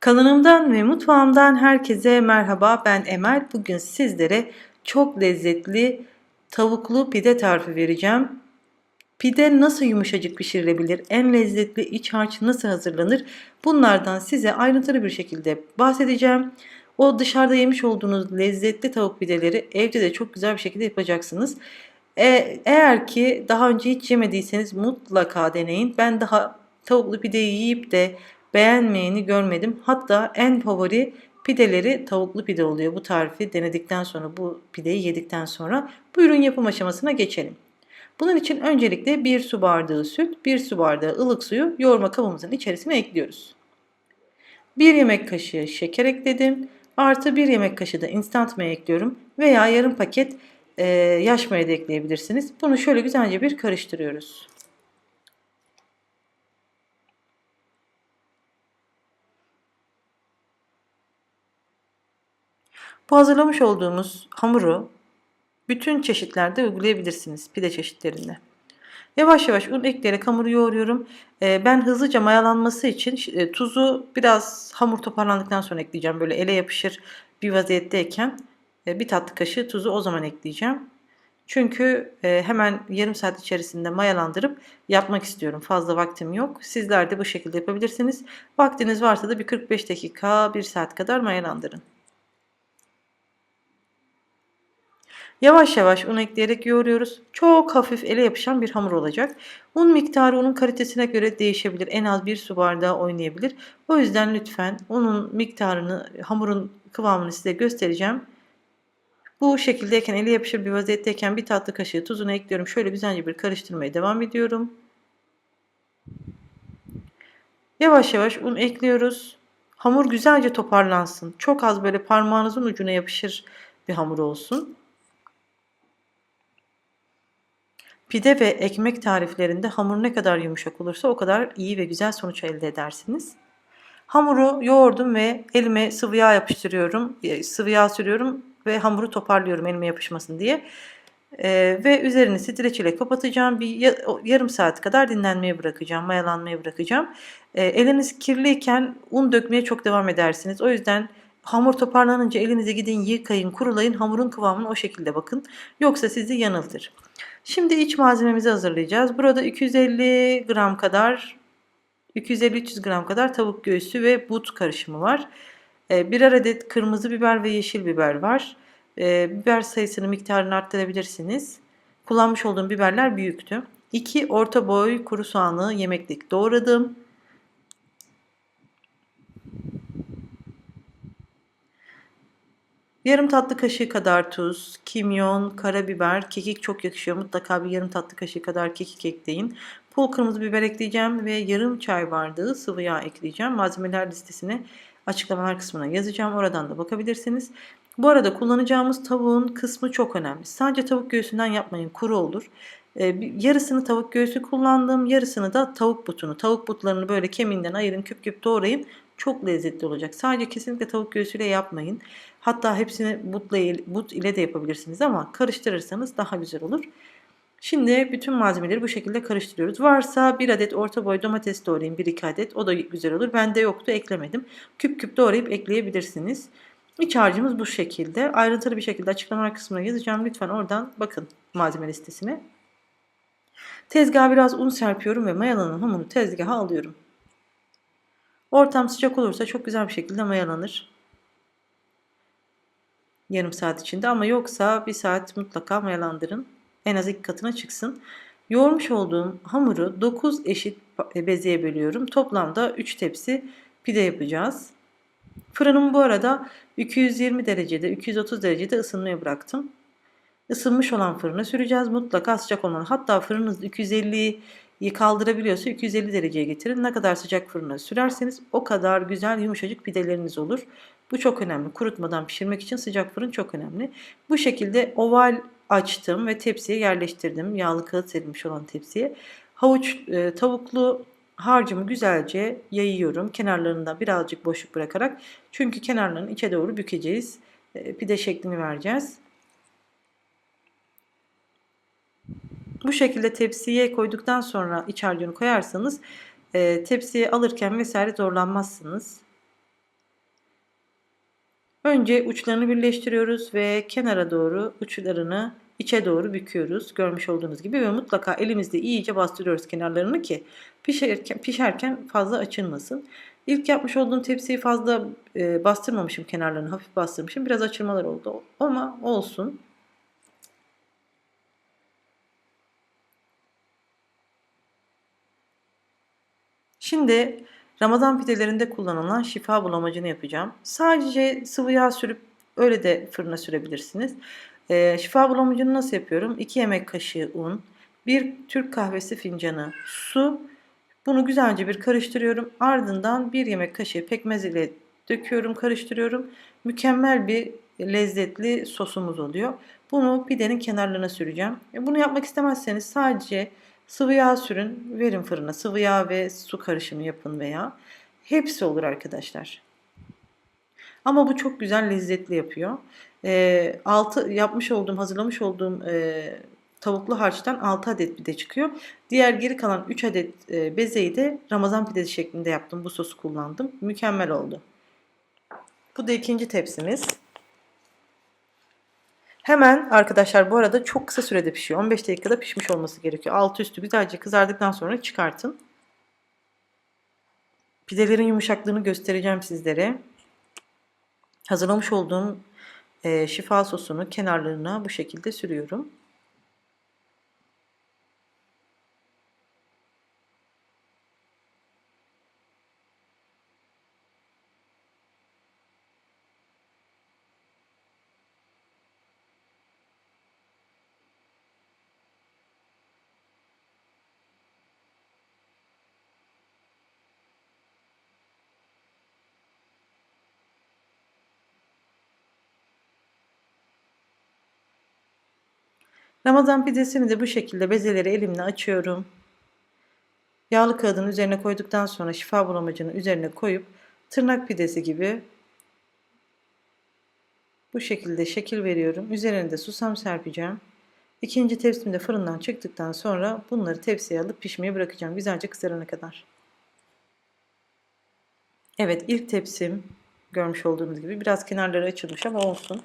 Kanalımdan ve mutfağımdan herkese merhaba. Ben Emel. Bugün sizlere çok lezzetli tavuklu pide tarifi vereceğim. Pide nasıl yumuşacık pişirilebilir? En lezzetli iç harç nasıl hazırlanır? Bunlardan size ayrıntılı bir şekilde bahsedeceğim. O dışarıda yemiş olduğunuz lezzetli tavuk pideleri evde de çok güzel bir şekilde yapacaksınız. E, eğer ki daha önce hiç yemediyseniz mutlaka deneyin. Ben daha tavuklu pideyi yiyip de beğenmeyeni görmedim. Hatta en favori pideleri tavuklu pide oluyor. Bu tarifi denedikten sonra, bu pideyi yedikten sonra buyurun yapım aşamasına geçelim. Bunun için öncelikle 1 su bardağı süt, 1 su bardağı ılık suyu yoğurma kabımızın içerisine ekliyoruz. 1 yemek kaşığı şeker ekledim. Artı 1 yemek kaşığı da instant maya ekliyorum. Veya yarım paket e, yaş maya da ekleyebilirsiniz. Bunu şöyle güzelce bir karıştırıyoruz. Bu hazırlamış olduğumuz hamuru bütün çeşitlerde uygulayabilirsiniz pide çeşitlerinde. Yavaş yavaş un ekleyerek hamuru yoğuruyorum. Ee, ben hızlıca mayalanması için e, tuzu biraz hamur toparlandıktan sonra ekleyeceğim. Böyle ele yapışır bir vaziyetteyken e, bir tatlı kaşığı tuzu o zaman ekleyeceğim. Çünkü e, hemen yarım saat içerisinde mayalandırıp yapmak istiyorum. Fazla vaktim yok. Sizler de bu şekilde yapabilirsiniz. Vaktiniz varsa da bir 45 dakika, 1 saat kadar mayalandırın. Yavaş yavaş un ekleyerek yoğuruyoruz. Çok hafif ele yapışan bir hamur olacak. Un miktarı unun kalitesine göre değişebilir. En az bir su bardağı oynayabilir. O yüzden lütfen unun miktarını, hamurun kıvamını size göstereceğim. Bu şekildeyken ele yapışır bir vaziyetteyken bir tatlı kaşığı tuzunu ekliyorum. Şöyle güzelce bir karıştırmaya devam ediyorum. Yavaş yavaş un ekliyoruz. Hamur güzelce toparlansın. Çok az böyle parmağınızın ucuna yapışır bir hamur olsun. Pide ve ekmek tariflerinde hamur ne kadar yumuşak olursa o kadar iyi ve güzel sonuç elde edersiniz. Hamuru yoğurdum ve elime sıvı yağ yapıştırıyorum. E, sıvı yağ sürüyorum ve hamuru toparlıyorum elime yapışmasın diye. Ee, ve üzerini streç ile kapatacağım. Bir yarım saat kadar dinlenmeye bırakacağım, mayalanmaya bırakacağım. Ee, eliniz kirliyken un dökmeye çok devam edersiniz. O yüzden hamur toparlanınca elinize gidin yıkayın, kurulayın. Hamurun kıvamına o şekilde bakın. Yoksa sizi yanıltır. Şimdi iç malzememizi hazırlayacağız. Burada 250 gram kadar 250-300 gram kadar tavuk göğsü ve but karışımı var. Ee, birer adet kırmızı biber ve yeşil biber var. Ee, biber sayısını miktarını arttırabilirsiniz. Kullanmış olduğum biberler büyüktü. 2 orta boy kuru soğanı yemeklik doğradım. Yarım tatlı kaşığı kadar tuz, kimyon, karabiber, kekik çok yakışıyor. Mutlaka bir yarım tatlı kaşığı kadar kekik ekleyin. Pul kırmızı biber ekleyeceğim ve yarım çay bardağı sıvı yağ ekleyeceğim. Malzemeler listesini açıklamalar kısmına yazacağım. Oradan da bakabilirsiniz. Bu arada kullanacağımız tavuğun kısmı çok önemli. Sadece tavuk göğsünden yapmayın kuru olur. Ee, yarısını tavuk göğsü kullandım. Yarısını da tavuk butunu. Tavuk butlarını böyle kemiğinden ayırın küp küp doğrayın. Çok lezzetli olacak. Sadece kesinlikle tavuk göğsüyle yapmayın. Hatta hepsini butla, but ile de yapabilirsiniz ama karıştırırsanız daha güzel olur. Şimdi bütün malzemeleri bu şekilde karıştırıyoruz. Varsa bir adet orta boy domates doğrayın 1-2 adet. O da güzel olur. Bende yoktu eklemedim. Küp küp doğrayıp ekleyebilirsiniz. İç harcımız bu şekilde. Ayrıntılı bir şekilde açıklamalar kısmına yazacağım. Lütfen oradan bakın malzeme listesine. Tezgaha biraz un serpiyorum ve mayalanan hamuru tezgaha alıyorum. Ortam sıcak olursa çok güzel bir şekilde mayalanır. Yarım saat içinde ama yoksa bir saat mutlaka mayalandırın. En az iki katına çıksın. Yoğurmuş olduğum hamuru 9 eşit bezeye bölüyorum. Toplamda 3 tepsi pide yapacağız. Fırınımı bu arada 220 derecede, 230 derecede ısınmaya bıraktım. Isınmış olan fırına süreceğiz. Mutlaka sıcak olmalı. Hatta fırınınız 250'yi kaldırabiliyorsa 250 dereceye getirin. Ne kadar sıcak fırına sürerseniz o kadar güzel yumuşacık pideleriniz olur. Bu çok önemli. Kurutmadan pişirmek için sıcak fırın çok önemli. Bu şekilde oval açtım ve tepsiye yerleştirdim. Yağlı kağıt serilmiş olan tepsiye. Havuç e, tavuklu harcımı güzelce yayıyorum. Kenarlarında birazcık boşluk bırakarak. Çünkü kenarlarını içe doğru bükeceğiz. E, pide şeklini vereceğiz. Bu şekilde tepsiye koyduktan sonra iç harcını koyarsanız e, tepsiye alırken vesaire zorlanmazsınız. Önce uçlarını birleştiriyoruz ve kenara doğru uçlarını içe doğru büküyoruz. Görmüş olduğunuz gibi ve mutlaka elimizde iyice bastırıyoruz kenarlarını ki pişerken, pişerken fazla açılmasın. İlk yapmış olduğum tepsiyi fazla e, bastırmamışım kenarlarını hafif bastırmışım. Biraz açılmalar oldu ama olsun. Şimdi Ramazan pidelerinde kullanılan şifa bulamacını yapacağım. Sadece sıvı yağ sürüp öyle de fırına sürebilirsiniz. Ee, şifa bulamacını nasıl yapıyorum? 2 yemek kaşığı un, 1 Türk kahvesi fincanı su. Bunu güzelce bir karıştırıyorum. Ardından 1 yemek kaşığı pekmez ile döküyorum, karıştırıyorum. Mükemmel bir lezzetli sosumuz oluyor. Bunu pidenin kenarlarına süreceğim. E, bunu yapmak istemezseniz sadece Sıvı yağ sürün, verin fırına. Sıvı yağ ve su karışımı yapın veya hepsi olur arkadaşlar. Ama bu çok güzel lezzetli yapıyor. E, altı yapmış olduğum, hazırlamış olduğum e, tavuklu harçtan 6 adet pide çıkıyor. Diğer geri kalan 3 adet e, bezeyi de Ramazan pidesi şeklinde yaptım. Bu sosu kullandım. Mükemmel oldu. Bu da ikinci tepsimiz. Hemen arkadaşlar bu arada çok kısa sürede pişiyor. 15 dakikada pişmiş olması gerekiyor. Altı üstü güzelce kızardıktan sonra çıkartın. Pidelerin yumuşaklığını göstereceğim sizlere. Hazırlamış olduğum e, şifa sosunu kenarlarına bu şekilde sürüyorum. Ramazan pidesini de bu şekilde bezeleri elimle açıyorum. Yağlı kağıdın üzerine koyduktan sonra şifa bulamacını üzerine koyup tırnak pidesi gibi bu şekilde şekil veriyorum. Üzerine de susam serpeceğim. İkinci tepsim de fırından çıktıktan sonra bunları tepsiye alıp pişmeye bırakacağım. Güzelce kızarana kadar. Evet ilk tepsim görmüş olduğunuz gibi biraz kenarları açılmış ama olsun.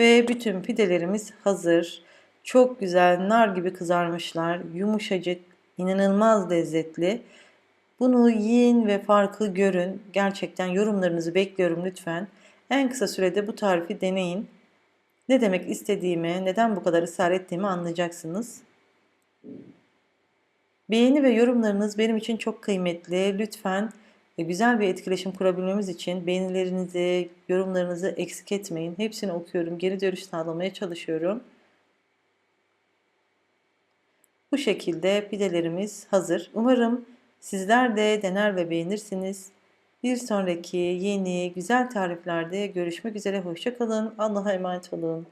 Ve bütün pidelerimiz hazır. Çok güzel nar gibi kızarmışlar. Yumuşacık, inanılmaz lezzetli. Bunu yiyin ve farkı görün. Gerçekten yorumlarınızı bekliyorum lütfen. En kısa sürede bu tarifi deneyin. Ne demek istediğimi, neden bu kadar ısrar ettiğimi anlayacaksınız. Beğeni ve yorumlarınız benim için çok kıymetli. Lütfen güzel bir etkileşim kurabilmemiz için beğenilerinizi, yorumlarınızı eksik etmeyin. Hepsini okuyorum, geri dönüş sağlamaya çalışıyorum. Bu şekilde pidelerimiz hazır. Umarım sizler de dener ve beğenirsiniz. Bir sonraki yeni güzel tariflerde görüşmek üzere. Hoşçakalın. Allah'a emanet olun.